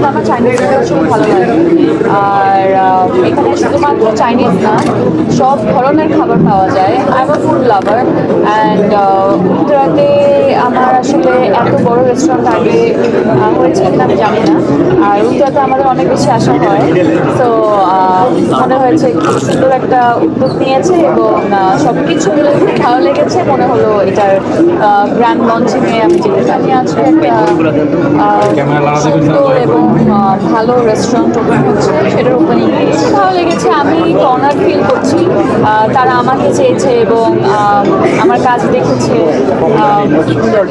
তবে আমার চাইনিজ খুব ভালো লাগে। আর এখানে শুধুমাত্র চাইনিজ না, সব ধরনের খাবার পাওয়া যায়। I am food lover and উত্তরাতে আমার আসলে এত বড় রেস্টুরেন্ট আগে হয়েছে কিনা আমি জানি না। আর উত্তরাতে আমাদের অনেক বেশি আশা হয়। তো মনে হয়েছে সুন্দর একটা উদ্যোগ নিয়েছে এবং সব কিছু মিলে খুব ভালো লেগেছে। মনে হলো এটার গ্র্যান্ড লঞ্চিংয়ে আমি যেতে পারি। আজকে একটা সুন্দর এবং ভালো রেস্টুরেন্ট ওপেন হচ্ছে, সেটার ওপেনিং লেগেছে আমি অনার ফিল করছি তারা আমাকে চেয়েছে এবং আমার কাজ দেখেছে।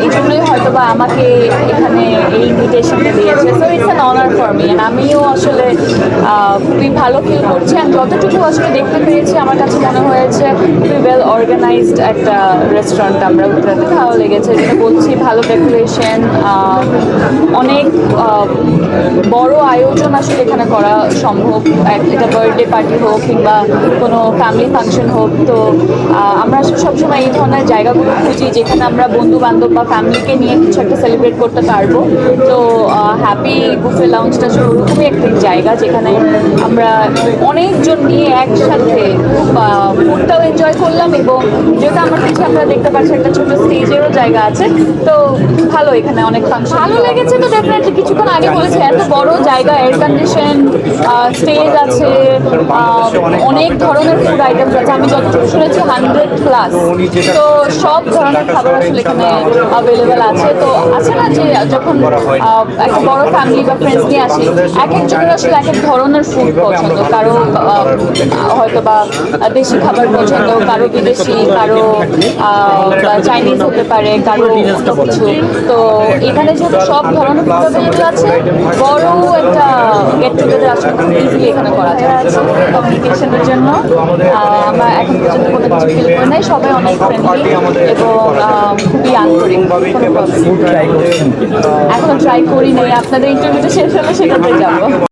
এই জন্যই হয়তো বা আমাকে এখানে এই ইনভিটেশনটা দিয়েছে। So it's an honour for me আমিও আসলে খুবই ভালো ফিল করছি অ্যান্ড যতটুকু আসলে দেখতে পেরেছি আমার কাছে মনে হয়েছে, খুবই ওয়েল অর্গানাইজড একটা রেস্টুরেন্ট আমরা উত্তরাতে ভালো লেগেছে, যেটা বলছি, ভালো ডেকোরেশন অনেক বড় আয়োজন আসলে এখানে করা সম্ভব। এটা বার্থডে পার্টি হোক কিংবা কোনো ফ্যামিলি ফাংশন হোক, তো আমরা সবসময় এই ধরনের জায়গাগুলো খুঁজি যেখানে আমরা বন্ধু বান্ধব বা ফ্যামিলিকে নিয়ে কিছু একটা সেলিব্রেট করতে পারব। তো হ্যাপি বুফে লাউঞ্জটা ওরকমই একটা জায়গা যেখানে আমরা অনেকজন নিয়ে একসাথে ফুডটাও এনজয় করলাম এবং যেহেতু আমার কাছে আমরা দেখতে পাচ্ছি একটা ছোট স্টেজেরও জায়গা আছে। তো ভালো এখানে অনেক ফাংশন ভালো লেগেছে তো ডেফিনেটলি কিছুক্ষণ আগে বলেছে এত বড় জায়গা এয়ার কন্ডিশন স্টেজ আছে অনেক ধরনের ফুড আইটেমস আছে। আমি যতটুকু শুনেছি হান্ড্রেড প্লাস তো সব ধরনের খাবার আসলে এখানে অ্যাভেলেবেল আছে। তো আছে না যে যখন একটা বড় ফ্যামিলি বা ফ্রেন্ডস নিয়ে আসি এক একজনের আসলে এক এক ধরনের ফুড পছন্দ। কারও হয়তো বা দেশি খাবার পছন্দ কারও বিদেশি কারও চাইনিজ হতে পারে কারও কিছু। তো এখানে যেহেতু সব ধরনের ফুড আছে বড় একটা গেট টুগেদার আসলে খুব ইজিলি এখানে করা যায়। কমিউনিকেশনের জন্য আমরা এখন পর্যন্ত কোনো কিছু ফিল করি নাই সবাই অনেক ফ্রেন্ডলি এবং খুবই আন্তরিক। ফুড ট্রাই করি নাই আপনাদের ইন্টারভিউটা শেষ হলে সেটাতে যাব।